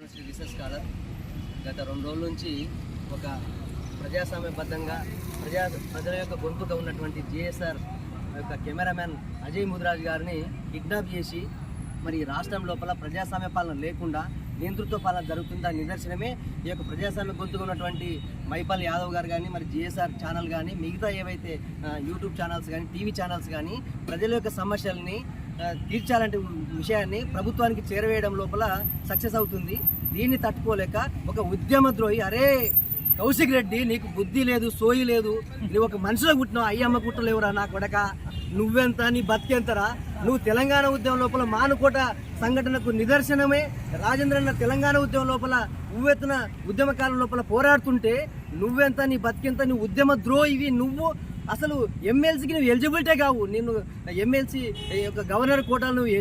Shri research scholar గత రెండు రోజుల నుంచి ఒక ప్రజాస్వామ్యబద్ధంగా ప్రజా ప్రజల యొక్క గొంతుగా ఉన్నటువంటి జిఎస్ఆర్ యొక్క కెమెరామ్యాన్ అజయ్ ముదిరాజ్ గారిని కిడ్నాప్ చేసి మరి ఈ రాష్ట్రం లోపల ప్రజాస్వామ్య పాలన లేకుండా నియంతృత్వ పాలన జరుగుతుందా నిదర్శనమే ఈ యొక్క ప్రజాస్వామ్య గొంతుగా ఉన్నటువంటి మైపాల్ యాదవ్ గారు కానీ మరి జిఎస్ఆర్ ఛానల్ కానీ మిగతా ఏవైతే యూట్యూబ్ ఛానల్స్ కానీ టీవీ ఛానల్స్ కానీ ప్రజల యొక్క సమస్యల్ని తీర్చాలంటే విషయాన్ని ప్రభుత్వానికి చేరవేయడం లోపల సక్సెస్ అవుతుంది. దీన్ని తట్టుకోలేక ఒక ఉద్యమ ద్రోహి అరే కౌశిక్ రెడ్డి నీకు బుద్ధి లేదు సోయి లేదు నువ్వు ఒక మనిషిలో పుట్టినావు అయ్యమ్మ కుట్టలేవురా నా కొడక? నువ్వెంత నీ బతికెంతరా? నువ్వు తెలంగాణ ఉద్యమం లోపల మానుకోట సంఘటనకు నిదర్శనమే. రాజేంద్రన్న తెలంగాణ ఉద్యమం లోపల ఉవ్వెత్తున ఉద్యమకాలం లోపల పోరాడుతుంటే నువ్వెంత నీ బతికెంత నీ ఉద్యమ ద్రోహివి నువ్వు అసలు ఎమ్మెల్సీకి నువ్వు ఎలిజిబిలిటీ కావు. నేను ఎమ్మెల్సీ యొక్క గవర్నర్ కోటాలు నువ్వు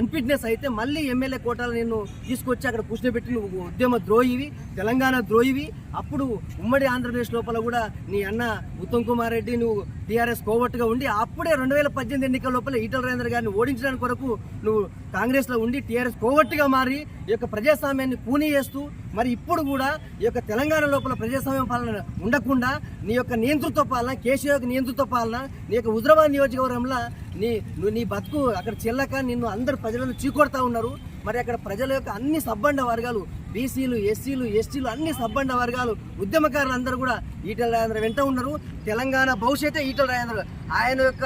అన్ఫిట్నెస్ అయితే మళ్ళీ ఎమ్మెల్యే కోటాలు నేను తీసుకొచ్చి అక్కడ కూర్చోబెట్టి నువ్వు ఉద్యమ ద్రోహివి తెలంగాణ ద్రోహివి. అప్పుడు ఉమ్మడి ఆంధ్రప్రదేశ్ లోపల కూడా నీ అన్న ఉత్తమ్ కుమార్ రెడ్డి నువ్వు టీఆర్ఎస్ కోవట్టుగా ఉండి అప్పుడే రెండు వేల పద్దెనిమిది ఎన్నికల లోపల ఈటల రాజేంద్ర గారిని ఓడించడానికి కొరకు నువ్వు కాంగ్రెస్లో ఉండి టీఆర్ఎస్ కోవట్టుగా మారి ఈ యొక్క ప్రజాస్వామ్యాన్ని కూనీ చేస్తూ మరి ఇప్పుడు కూడా ఈ యొక్క తెలంగాణ లోపల ప్రజాస్వామ్య పాలన ఉండకుండా నీ యొక్క నియంతృత్వ పాలన కేసీఆర్ యొక్క నియంతృత్వ పాలన నీ యొక్క హుజరాబాద్ నియోజకవర్గంలో నీ నువ్వు నీ బతుకు అక్కడ చెల్లక నిన్ను అందరు ప్రజలను చీకొడతా ఉన్నారు. మరి అక్కడ ప్రజల యొక్క అన్ని సబ్బండ వర్గాలు బీసీలు ఎస్సీలు ఎస్టీలు అన్ని సబ్బండ వర్గాలు ఉద్యమకారులు అందరూ కూడా ఈటల రాజేంద్ర వెంట ఉన్నారు. తెలంగాణ భవిష్యత్తే ఈటల రాజేంద్ర. ఆయన యొక్క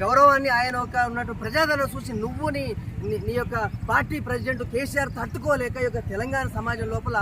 గౌరవాన్ని ఆయన యొక్క ఉన్నట్టు ప్రజాదరణ చూసి నువ్వు నీ నీ- యొక్క పార్టీ ప్రెసిడెంట్ కేసీఆర్ తట్టుకోలేక ఈ యొక్క తెలంగాణ సమాజం లోపల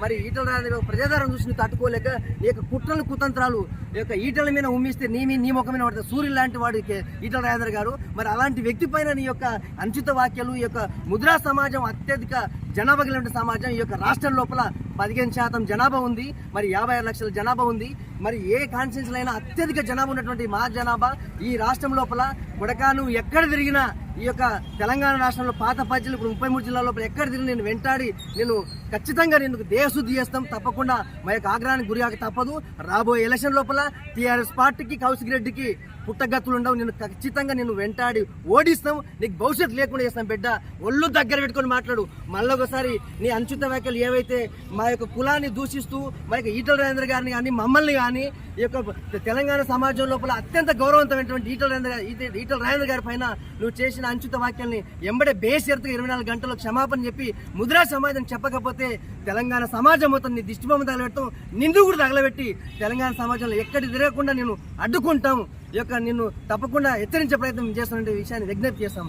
మరి ఈటల రాజేంద్ర ప్రజాదరణ చూసి నువ్వు తట్టుకోలేక నీ యొక్క కుట్రలు కుతంత్రాలు ఈ యొక్క ఈటల మీద ఉమ్మిస్తే నీ మీ నీ ముఖం మీద పడుతుంది సూర్యుడు లాంటి వాడు ఈటల రాజేంద్ర గారు. మరి అలాంటి వ్యక్తి పైన నీ యొక్క అంచిత వాక్యాలు ఈ యొక్క ముద్రా సమాజం అత్యధిక జనాభా కలిగిన సమాజం ఈ యొక్క రాష్ట్రం లోపల పదిహేను శాతం జనాభా ఉంది మరి యాభై ఆరు లక్షల జనాభా ఉంది. మరి ఏ కాన్స్టిట్యూన్సీలో అత్యధిక జనాభా ఉన్నటువంటి మా జనాభా ఈ రాష్ట్రం లోపల కొడకా ఎక్కడ తిరిగినా ఈ యొక్క తెలంగాణ రాష్ట్రంలో పాత పద్యలు ఇప్పుడు ముప్పై మూడు జిల్లాల లోపల ఎక్కడ తిరిగి నేను వెంటాడి నేను ఖచ్చితంగా నేను దేశశుద్ధి చేస్తాం. తప్పకుండా మా యొక్క ఆగ్రహానికి గురిగాక తప్పదు. రాబోయే ఎలక్షన్ లోపల టీఆర్ఎస్ పార్టీకి కౌశిక్ రెడ్డికి పుట్టగత్తులు ఉండవు. నేను ఖచ్చితంగా నేను వెంటాడి ఓడిస్తాం. నీకు భవిష్యత్తు లేకుండా చేస్తాం బిడ్డ. ఒళ్ళు దగ్గర పెట్టుకొని మాట్లాడు. మళ్ళీ ఒకసారి నీ అంచుత వ్యాఖ్యలు ఏవైతే మా యొక్క కులాన్ని దూషిస్తూ మా యొక్క ఈటల రాజేంద్ర గారిని కానీ మమ్మల్ని కానీ ఈ యొక్క తెలంగాణ సమాజం లోపల అత్యంత గౌరవంతమైనటువంటి ఈటల రాజేంద్ర ఈటల రాజేంద్ర గారి పైన నువ్వు చేసిన అంచుత వాక్యాల్ని ఎంబడే బేస్ ఇరవై నాలుగు గంటల్లో క్షమాపణ చెప్పి ముద్రా సమాజం చెప్పకపోతే తెలంగాణ సమాజం మొత్తం నీ దిష్టిబొమ్మ తగలబెట్టడం నిందు కూడా తగలబెట్టి తెలంగాణ సమాజంలో ఎక్కడి తిరగకుండా నేను అడ్డుకుంటాం. ఈ యొక్క నిన్ను తప్పకుండా హెచ్చరించే ప్రయత్నం చేస్తున్న విషయాన్ని విజ్ఞప్తి చేస్తాం